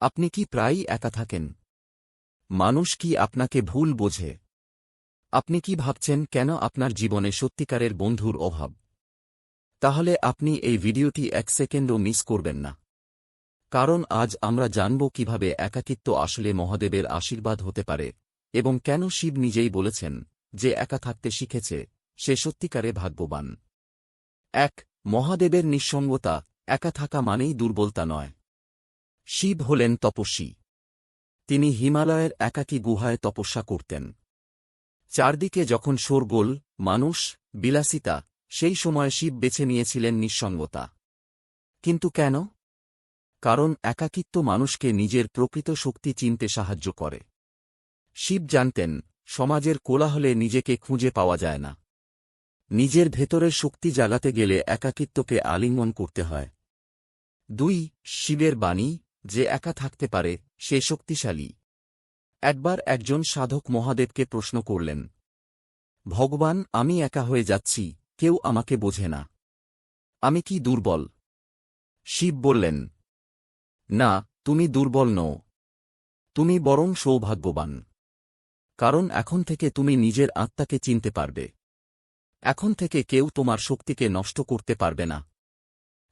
আপনি কি প্রায়ই একা থাকেন? মানুষ কি আপনাকে ভুল বোঝে? আপনি কি ভাবছেন কেন আপনার জীবনে সত্যিকারের বন্ধুর অভাব? তাহলে আপনি এই ভিডিওটি এক সেকেন্ডও মিস করবেন না। কারণ আজ আমরা জানব কীভাবে একাকিত্ব আসলে মহাদেবের আশীর্বাদ হতে পারে এবং কেন শিব নিজেই বলেছেন যে একা থাকতে শিখেছে, সে সত্যিকারে ভাগ্যবান। এক, মহাদেবের নিঃসঙ্গতা, একা থাকা মানেই দুর্বলতা নয়। শিব হলেন তপস্বী। তিনি হিমালয়ের একাকী গুহায় তপস্যা করতেন। চারদিকে যখন শোরগোল, মানুষ, বিলাসিতা, সেই সময় শিব বেছে নিয়েছিলেন নিঃসঙ্গতা। কিন্তু কেন? কারণ একাকিত্ব মানুষকে নিজের প্রকৃত শক্তি চিনতে সাহায্য করে। শিব জানতেন, সমাজের কোলাহলে নিজেকে খুঁজে পাওয়া যায় না। নিজের ভেতরের শক্তি জাগাতে গেলে একাকিত্বকে আলিঙ্গন করতে হয়। দুই, শিবের বাণী যে একা থাকতে পারে, সে শক্তিশালী। একবার একজন সাধক মহাদেবকে প্রশ্ন করলেন, ভগবান, আমি একা হয়ে যাচ্ছি, কেউ আমাকে বোঝে না। আমি কি দুর্বল? শিব বললেন, না, তুমি দুর্বল নও। তুমি বরং সৌভাগ্যবান। কারণ এখন থেকে তুমি নিজের আত্মাকে চিনতে পারবে। এখন থেকে কেউ তোমার শক্তিকে নষ্ট করতে পারবে না।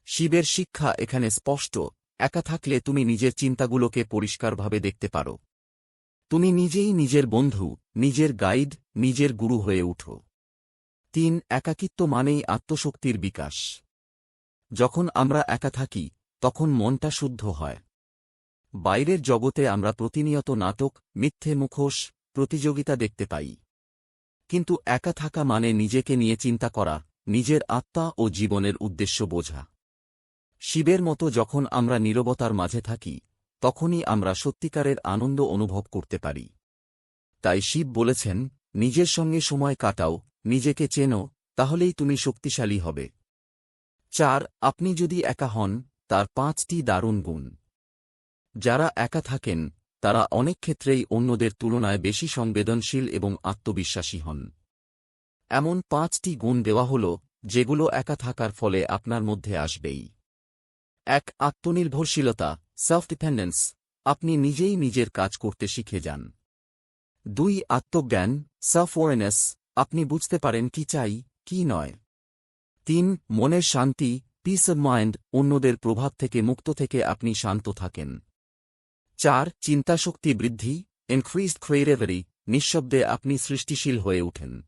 শিবের শিক্ষা এখানে স্পষ্ট। একা থাকলে তুমি নিজের চিন্তাগুলোকে পরিষ্কারভাবে দেখতে পারো। তুমি নিজেই নিজের বন্ধু, নিজের গাইড, নিজের গুরু হয়ে উঠো। তিন, একাকিত্ব মানেই আত্মশক্তির বিকাশ। যখন আমরা একা থাকি, তখন মনটা শুদ্ধ হয়। বাইরের জগতে আমরা প্রতিনিয়ত নাটক, মিথ্যে মুখোশ, প্রতিযোগিতা দেখতে পাই। কিন্তু একা থাকা মানে নিজেকে নিয়ে চিন্তা করা, নিজের আত্মা ও জীবনের উদ্দেশ্য বোঝা। শিবের মতো যখন আমরা নীরবতার মাঝে থাকি, তখনই আমরা সত্যিকারের আনন্দ অনুভব করতে পারি। তাই শিব বলেছেন, নিজের সঙ্গে সময় কাটাও, নিজেকে চেনো, তাহলেই তুমি শক্তিশালী হবে। চার, আপনি যদি একা হন, তার পাঁচটি দারুণ গুণ। যারা একা থাকেন, তারা অনেক ক্ষেত্রেই অন্যদের তুলনায় বেশি সংবেদনশীল এবং আত্মবিশ্বাসী হন। এমন পাঁচটি গুণ দেওয়া হল, যেগুলো একা থাকার ফলে আপনার মধ্যে আসবেই। এক আত্মনির্ভরশীলতা সেলফ ডিপেন্ডেন্স আপনি নিজেই নিজের কাজ করতে শিখে যান। দুই, আত্মজ্ঞান সেলফ ওয়ারেনেস আপনি বুঝতে পারেন কি চাই, কি নয়। তিন, মনের শান্তি পিস অব মাইন্ড অন্যদের প্রভাব থেকে মুক্ত থেকে আপনি শান্ত থাকেন। চার, চিন্তাশক্তি বৃদ্ধি ইনক্রিজড ক্রিয়েটিভিটি নিঃশব্দে আপনি সৃষ্টিশীল হয়ে ওঠেন।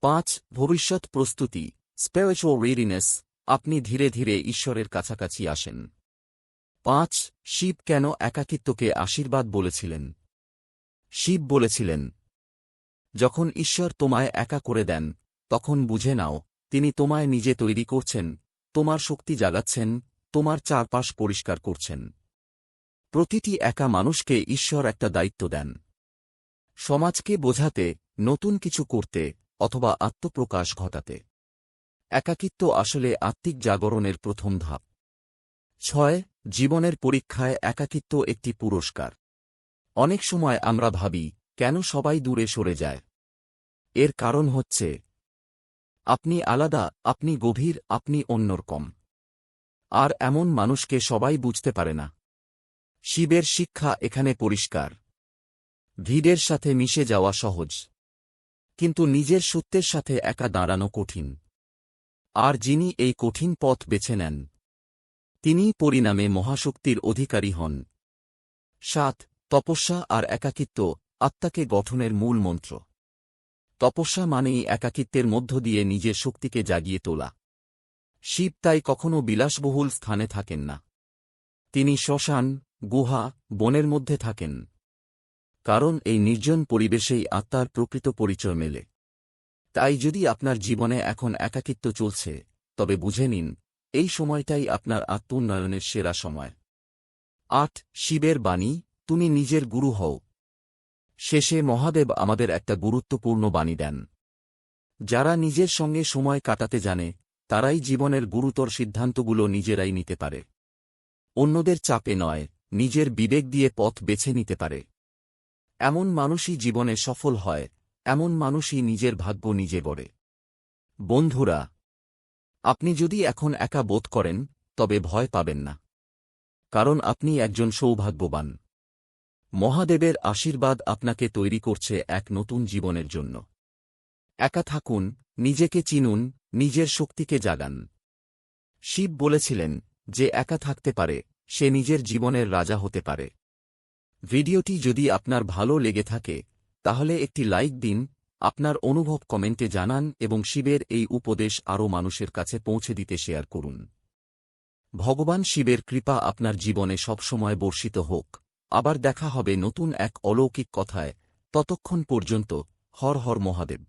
পাঁচ, ভবিষ্যৎ প্রস্তুতি স্পিরিচুয়াল রেডিনেস আপনি ধীরে ধীরে ঈশ্বরের কাছাকাছি আসেন। পাঁচ, শিব কেন একাকিত্বকে আশীর্বাদ বলেছিলেন? শিব বলেছিলেন, যখন ঈশ্বর তোমায় একা করে দেন, তখন বুঝে নাও, তিনি তোমায় নিজে তৈরি করছেন, তোমার শক্তি জাগাচ্ছেন, তোমার চারপাশ পরিষ্কার করছেন। প্রতিটি একা মানুষকে ঈশ্বর একটা দায়িত্ব দেন। সমাজকে বোঝাতে, নতুন কিছু করতে, অথবা আত্মপ্রকাশ ঘটাতে। একাকিত্ব আসলে আত্মিক জাগরণের প্রথম ধাপ। ছয়, জীবনের পরীক্ষায় একাকিত্ব একটি পুরস্কার। অনেক সময় আমরা ভাবি, কেন সবাই দূরে সরে যায়? এর কারণ হচ্ছে, আপনি আলাদা, আপনি গভীর, আপনি অন্যরকম। আর এমন মানুষকে সবাই বুঝতে পারে না। শিবের শিক্ষা এখানে পরিষ্কার। ভিড়ের সাথে মিশে যাওয়া সহজ। কিন্তু নিজের সত্যের সাথে একা দাঁড়ানো কঠিন। আর যিনি এই কঠিন পথ বেছে নেন তিনিই পরিণামে মহাশক্তির অধিকারী হন। সাত, তপস্যা আর একাকিত্ব আত্মাকে গঠনের মূল মন্ত্র। তপস্যা মানেই একাকিত্বের মধ্য দিয়ে নিজের শক্তিকে জাগিয়ে তোলা। শিব তাই কখনও বিলাসবহুল স্থানে থাকেন না। তিনি শ্মশান, গুহা, বনের মধ্যে থাকেন। কারণ এই নির্জন পরিবেশেই আত্মার প্রকৃত পরিচয় মেলে। তাই যদি আপনার জীবনে এখন একাকিত্ব চলছে, তবে বুঝে নিন, এই সময়টাই আপনার আত্মোন্নয়নের সেরা সময়। আট, শিবের বাণী, তুমি নিজের গুরু হও। শেষে মহাদেব আমাদের একটা গুরুত্বপূর্ণ বাণী দেন। যারা নিজের সঙ্গে সময় কাটাতে জানে, তারাই জীবনের গুরুতর সিদ্ধান্তগুলো নিজেরাই নিতে পারে। অন্যদের চাপে নয়, নিজের বিবেক দিয়ে পথ বেছে নিতে পারে। এমন মানুষই জীবনে সফল হয় এমন মানুষই নিজের ভাগ্য নিজে গড়ে। বন্ধুরা, আপনি যদি এখন একা বোধ করেন, তবে ভয় পাবেন না। কারণ আপনি একজন সৌভাগ্যবান। মহাদেবের আশীর্বাদ আপনাকে তৈরি করছে এক নতুন জীবনের জন্য। একা থাকুন, নিজেকে চিনুন, নিজের শক্তিকে জাগান। শিব বলেছিলেন যে একা থাকতে পারে, সে নিজের জীবনের রাজা হতে পারে। ভিডিওটি যদি আপনার ভালো লেগে থাকে তাহলে একটি লাইক দিন, আপনার অনুভব কমেন্টে জানান এবং শিবের এই উপদেশ আরও মানুষের কাছে পৌঁছে দিতে শেয়ার করুন। ভগবান শিবের কৃপা আপনার জীবনে সবসময় বর্ষিত হোক। আবার দেখা হবে নতুন এক অলৌকিক কথায়, ততক্ষণ পর্যন্ত হর হর মহাদেব।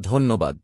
ধন্যবাদ।